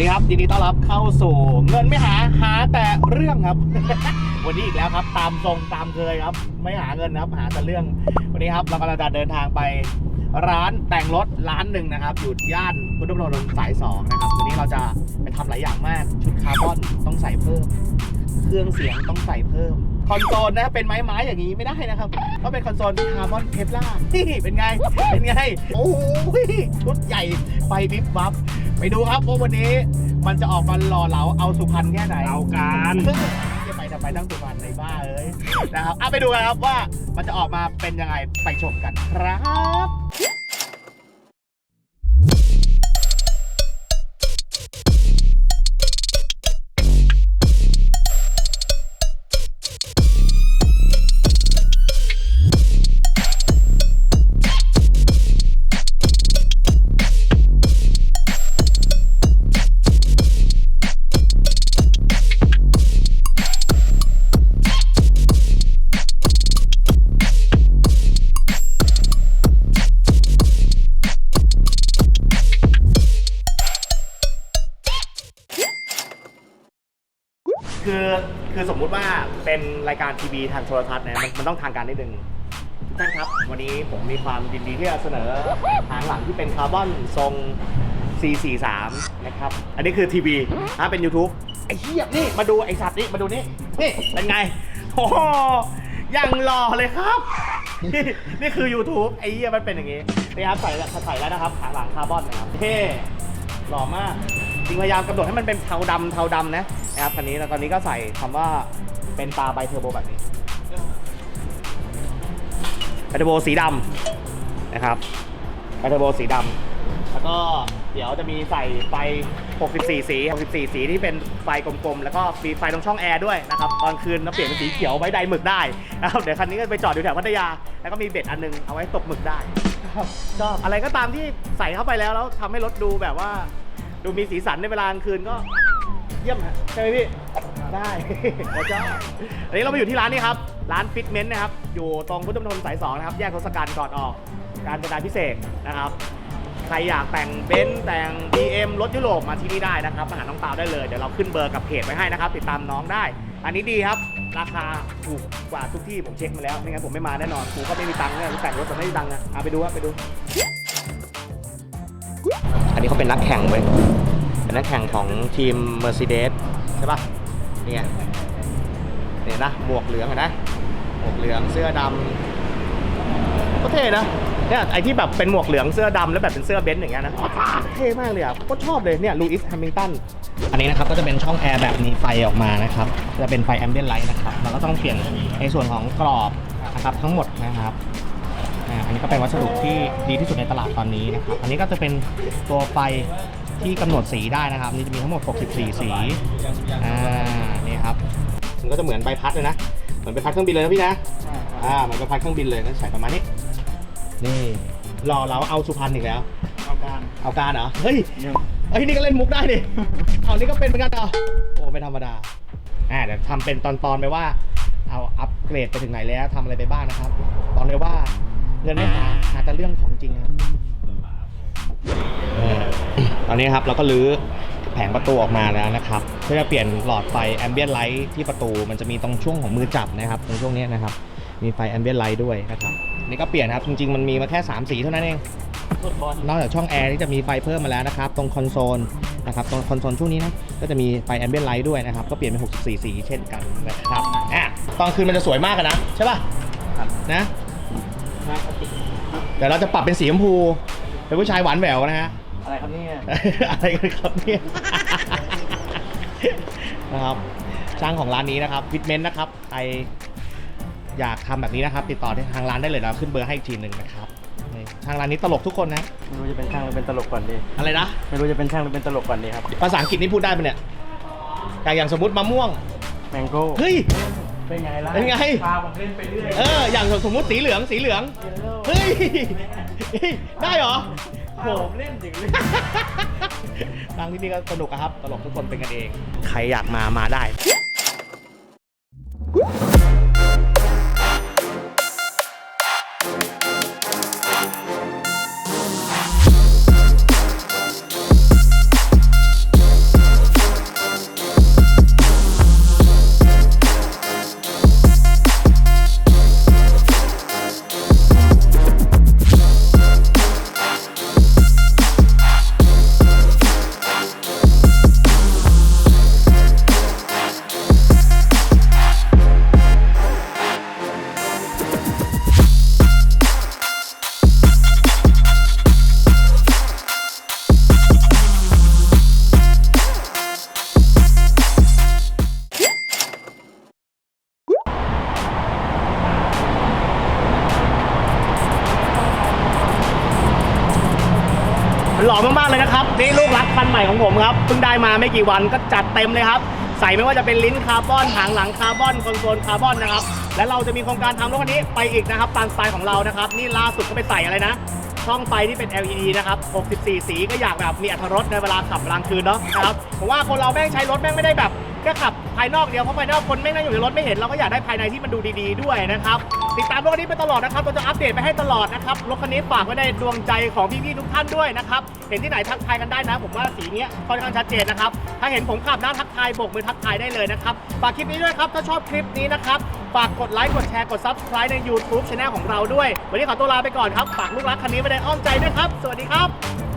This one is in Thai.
นี่ครับยินดีต้อนรับเข้าสู่เงินไม่หาหาแต่เรื่องครับ วันนี้อีกแล้วครับ ตามทรงตามเคยครับ ไม่หาเงินนะครับ หาแต่เรื่อง วันนี้ครับเรากำลังจะเดินทางไปร้านแต่งรถร้านหนึ่งนะครับ อยู่ย่านพุทธมณฑลสายสองนะครับ วันนี้เราจะไปทำหลายอย่างมาก ชุดคาร์บอนต้องใส่เพิ่ม เครื่องเสียงต้องใส่เพิ่ม คอนโซลนะเป็นไม้ไม้ๆอย่างนี้ไม่ได้นะครับต้องเป็นคอนโซลคาร์บอนเคปล่านี่เป็นไงเป็นไงโอ้โหชุดใหญ่ไฟวิบวับ ไปดูครับว่าวันนี้มันจะออกมาหล่อเหลาเอาสุพรรณแค่ไหนเอาการซึ่งจะไปทำไมตั้งสุพรรณในบ้าเอ้ยนะครับเอาไปดูกันครับว่ามันจะออกมาเป็นยังไงไปชมกันครับ มมุติว่าเป็นรายการทีวีทางโทรทัศน์นะมันมันต้องทางการนิดนึงทุกท่านครับ วันนี้ผมมีความยินดีที่จะเสนอหางหลังที่เป็นคาร์บอนทรง C43 นะครับ อันนี้คือทีวีถ้าเป็น YouTube ไอ้เหี้ยนี่มาดูไอ้สัตว์นี่มาดูนี่นี่เป็นไงโอ้ยังหล่อเลยครับ นี่คือ YouTube ไอ้เหี้ยมันเป็นอย่างงี้นี่ครับใส่ใส่แล้วนะครับหางหลังคาร์บอนนะครับเท่หล่อมาก ริงพยายามกำหนดให้มันเป็นเทาดำเทาดำนะนะครับคันนี้แล้วตอนนี้ก็ใส่คำว่าเป็นตาไบเทอร์โบแบบนี้ไบเทอร์โบสีดำนะครับไบเทอร์โบสีดำแล้วก็เดี๋ยวจะมีใส่ไฟ 64 สี 64 สีที่เป็นไฟกลมๆ แล้วก็มีไฟตรงช่องแอร์ด้วยนะครับตอนคืนเราเปลี่ยนเป็นสีเขียวไว้ไดหมึกได้นะครับเดี๋ยวคันนี้ก็ไปจอดอยู่แถวพัทยา แล้วก็มีเบ็ดอันนึงเอาไว้ตกหมึกได้ครับชอบอะไรก็ตามที่ใส่เข้าไปแล้วแล้วทำให้รถดูแบบว่า ดูมีสีสันในเวลากลางคืนก็เยี่ยมฮะใช่ไหมพี่ ได้เราชอบอันนี้เรามาอยู่ที่ร้านนี้ครับ ร้านฟิตเมนต์นะครับ อยู่ตรงพุทธมณฑลสายสองนะครับ แยกทศกัณฐ์ก่อนออก การจนาพิเศษนะครับ ใครอยากแต่งเบนซ์แต่ง BM รถยุโรปมาที่นี่ได้นะครับ มาหาน้องตาได้เลย เดี๋ยวเราขึ้นเบอร์กับเพจไว้ให้นะครับ ติดตามน้องได้ อันนี้ดีครับ ราคาถูกกว่าทุกที่ผมเช็คมาแล้ว ไม่งั้นผมไม่มาแน่นอนกูก็ไม่มีตังค์เนี่ยแต่งรถแต่ไม่มีตังค์อะเอาไปดูครับไปดู อันนี้เขาเป็นนักแข่งเว้ยเป็นนักแข่งของทีม Mercedes ใช่ปะเนี่ไงเนี่ยนะหมวกเหลืองเห็นะหมวกเหลืองเสื้อดำก็เท่นะเนี่ยไอที่แบบเป็นหมวกเหลืองเสื้อดำแล้วแบบเป็นเสื้อเบนซ์อย่างเงี้ยนะเท่มากเลยอะก็ชอบเลยเนี่ยลูอิสแฮมิลตันอันนี้นะครับก็จะเป็นช่องแอร์แบบมีไฟออกมานะครับจะเป็นไฟแอมเบียนไลท์นะครับเราก็ต้องเปลี่ยนในส่วนของกรอบนะครับทั้งหมดนะครับ อ่าอันนี้ก็เป็นวัสดุที่ดีที่สุดในตลาดตอนนี้นะครับ อันนี้ก็จะเป็นตัวไฟที่กำหนดสีได้นะครับ นี่จะมีทั้งหมด 64 สี อ่า นี่ครับ มันก็จะเหมือนใบพัดเลยนะ เหมือนใบพัดเครื่องบินเลยนะพี่นะ อ่าเหมือนใบพัดเครื่องบินเลยก็ใส่ประมาณนี้ นี่รอเราเอาสุพรรณอีกแล้ว เอาการเอาการเหรอ เฮ้ยยังเฮ้ยนี่ก็เล่นมุกได้ดิเอานี่ก็เป็นเหมือนกันเหรอ โอ้ไม่ธรรมดา อ่าเดี๋ยวทำเป็นตอนๆไปว่า เอาอัปเกรดไปถึงไหนแล้วทำอะไรไปบ้างนะครับ บอกเลยว่า เงินไม่หาหาแต่เรื่องของจริงครับเออตอนนี้ครับเราก็ลื้อแผงประตูออกมาแล้วนะครับ เพื่อจะเปลี่ยนหลอดไฟแอมเบียนไลท์ที่ประตูมันจะมีตรงช่วงของมือจับนะครับ ตรงช่วงนี้นะครับ มีไฟแอมเบียนไลท์ด้วยนะครับนี่ก็เปลี่ยนครับจริงๆมันมีมาแค่ 3 สีเท่านั้นเองฟุตบอลนอกจากช่องแอร์ที่จะมีไฟเพิ่มมาแล้วนะครับ ตรงคอนโซลนะครับตรงคอนโซลช่วงนี้นะก็จะมีไฟแอมเบียนไลท์ด้วยนะครับ ก็เปลี่ยนเป็น 64 สีเช่นกันนะครับอะตอนคืนมันจะสวยมากกันนะใช่ป่ะนะนะ เดี๋ยวเราจะปรับเป็นสีชมพูเป็นผู้ชายหวานแหววนะฮะ อะไรครับเนี่ย อะไรกันครับเนี่ย นะครับ ช่างของร้านนี้นะครับฟิตเมนต์นะครับ ใครอยากทำแบบนี้นะครับ ติดต่อที่ทางร้านได้เลยนะขึ้นเบอร์ให้อีกทีหนึ่งนะครับนี่ทางร้านนี้ตลกทุกคนนะ ไม่รู้จะเป็นช่างหรือเป็นตลกก่อนดี อะไรนะ ไม่รู้จะเป็นช่างหรือเป็นตลกก่อนดีครับ ภาษาอังกฤษนี่พูดได้ไหมเนี่ยอย่างอย่างสมมติมะม่วง แมงโก้ เฮ้ย เป็นไงล่ะเป็นไง พาผมเล่นไปเรื่อยเออ อย่างสมมติสีเหลือง สีเหลืองเฮ้ยเฮ้ย ได้เหรอโหผมเล่นถึงเลยทางที่นี่ก็สนุกอะครับ ตลกทุกคนเป็นกันเอง ใครอยากมา มาได้ หล่อมากๆเลยนะครับนี่ลูกรักฟันใหม่ของผมครับเพิ่งได้มาไม่กี่วันก็จัดเต็มเลยครับ ใส่ไม่ว่าจะเป็นลิ้นคาร์บอนหางหลังคาร์บอนคอนโซลคาร์บอนนะครับและเราจะมีโครงการทำรถคันนี้ไปอีกนะครับตามสไตล์ของเรานะครับนี่ล่าสุดก็ไปใส่อะไรนะ ช่องไฟที่เป็น LED นะครับ 64 สีก็อยากแบบมีอรรถรสในเวลาขับกลางคืนเนาะนะครับผมว่าคนเราแม่งใช้รถแม่งไม่ได้แบบแค่ขับภายนอกเดียวเพราะภายนอกคนแม่งนั่งอยู่ในรถไม่เห็นเราก็อยากได้ภายในที่มันดูดีๆด้วยนะครับติดตามรถคันนี้ไปตลอดนะครับเราจะอัปเดตไปให้ตลอดนะครับรถคันนี้ฝากไว้ในดวงใจของพี่ๆทุกท่านด้วยนะครับเห็นที่ไหนทักทายกันได้นะ ผมว่าสีเนี้ยค่อนข้างชัดเจนนะครับถ้าเห็นผมขับนะทักทายโบกมือทักทายได้เลยนะครับฝากคลิปนี้ด้วยครับถ้าชอบคลิปนี้นะครับ ฝากกดไลค์ กดแชร์ กด subscribe ใน YouTube Channel ของเราด้วย วันนี้ขอตัวลาไปก่อนครับ ฝากลูกรักคันนี้ไว้ในอ้อมใจด้วยครับ สวัสดีครับ